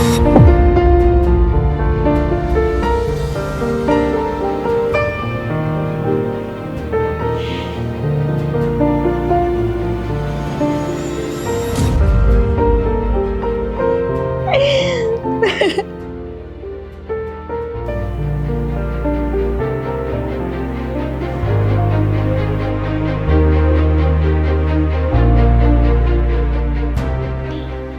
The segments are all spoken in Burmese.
Bye.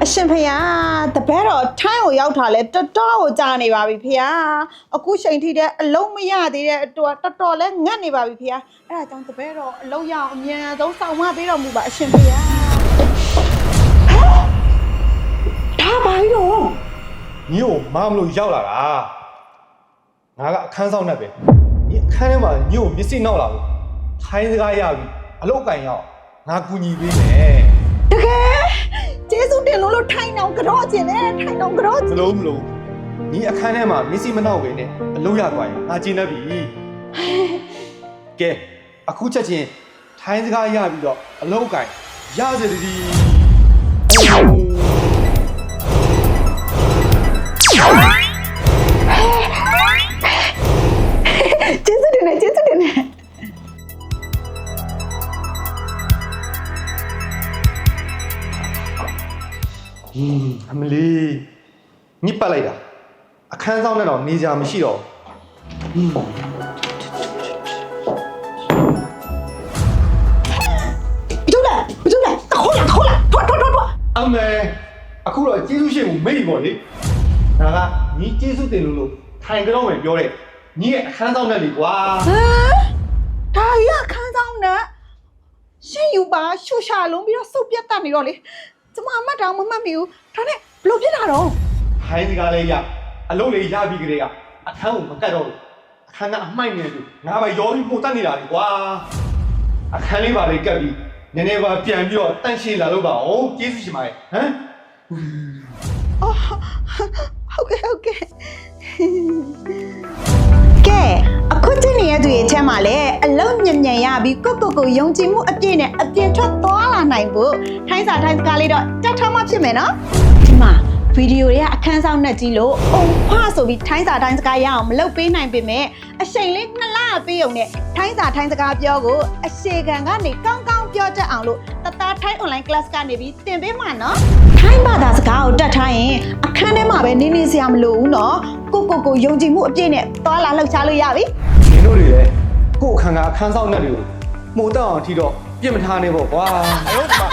အရှင်ဖေယားတပည့်တော်ထိုင်းကိုရောက်တာလဲတော်တော်ကိုကြာနေပါပြီဖေယားအခုချိန်ထိတဲ့အလုံးမရသေးတဲ့အတွက်တော်တော်လဲငတ်နေပါပြီဖေယားအဲ့ဒါကြောင့်တပည့်တော်အလုံးရအောင်အမြန်ဆုံးဆောင်မပေးတော်မူပါအရှင်ဖေယားဒါပါရီတော့ညီကိုမမလို့ရောက်လာတာငါကအခန်းဆောင်နဲ့ပဲညီအခန်းထဲမှာညီကိုမျက်စိနောက်လာလို့ထိုင်းစကားရပြီအလုတ်ကန်ရောက်ငါကူညီပေးမယ်တကယ်ကျေးဇူး တင်လို့လို့ထိုင်းအောင်ကြော့ခြင်းနဲ့ထိုင်းအောင်ကြော့မလို့မလို့ညီအခန်းထဲမှာမျက်စိမနောက်ပဲနဲ့အလုတ်ရသွားရင်ငါကျင်းတတ်ပြီကဲအခုချက်ချင်းထိုင်းစကားရပြီးတော့အလုတ်ကန်ရစေတည်းကျေး ဟင်းအမလီညစ်ပတ်လိုက်တာအခန်းဆောင်နဲ့တော့နေကြမရှိတော့ဘူးဟင်းဘယ်လိုလဲဘယ်လိုလဲတခေါ်လာတခေါ်လာထွတ်ထွတ်ထွတ်ထွတ်အမေအခုတော့ကျေးဇူးရှင်ကိုမိတ်ပေါ့လေဒါကညီကျေးဇူးတင်လို့လို့ထိုင်ကြတော့မယ်ပြောတဲ့ညီရဲ့အခန်းဆောင်နဲ့လေကွာဟမ်ဒါရခန်းဆောင်နဲ့ရှင်းယူပါရှူရှာလုံးပြီးတော့စုပ်ပြတ်တတ်နေတော့လေ ကျမအမှတ်တောင်မမှတ်မိဘူးဒါနဲ့ဘယ်လိုဖြစ်တာတော့ထိုင်စကားလေးရအလုပ်လေးရပြီးကြတဲ့ကအခန်းကိုမကတ်တော့ဘူးအခန်းကအမိုက်နေလို့ငါပဲရောပြီးပို့တတ်နေတာလေကွာအခန်းလေးပါလေးကတ်ပြီးနည်းနည်းပါပြန်ပြီးတော့တန့်ရှင်းလာလို့ပါအောင်ကျေးဇူးရှင်ပါရဲ့ဟမ်အော်ဟုတ်ကဲ့ဟုတ်ကဲ့ကဲအခုချိန်နေရသူရဲ့အချက်မှာလည်းအ လုံးညံ့ညံ့ရပြီးကိုကိုကိုယုံကြည်မှုအပြည့်နဲ့အပြင်းထွက်သွားလာနိုင်ဖို့ထိုင်းစာထိုင်းစကားလေးတော့တတ်ထားမှဖြစ်မယ်နော်ဒီမှာဗီဒီယိုတွေကအခန်းဆောင်နဲ့ကြည့်လို့အုံဖဆိုပြီးထိုင်းစာထိုင်းစကားရအောင်မလုပ်ပေးနိုင်ပေမဲ့အချိန်လေးနှစ်လပေးုံနဲ့ထိုင်းစာထိုင်းစကားပြောကိုအရှိခံကနေကောင်းကောင်းပြောတတ်အောင်လို့တသားထိုင်း online class ကနေပြီးသင်ပေးမှာနော်ထိုင်းဘာသာစကားကိုတတ်ထားရင်အခန်းထဲမှာပဲနေနေစရာမလိုဘူးနော်ကိုကိုကိုယုံကြည်မှုအပြည့်နဲ့သွားလာလှုပ်ရှားလို့ရပြီနင်တို့တွေလည်း ကို့အခန်းကအခန်းဆောင်နဲ့တွေကိုမှုတ်တော့အောင်ထီတော့ပြစ်မထားနဲ့ပေါ့ကွာဟုတ်ပါ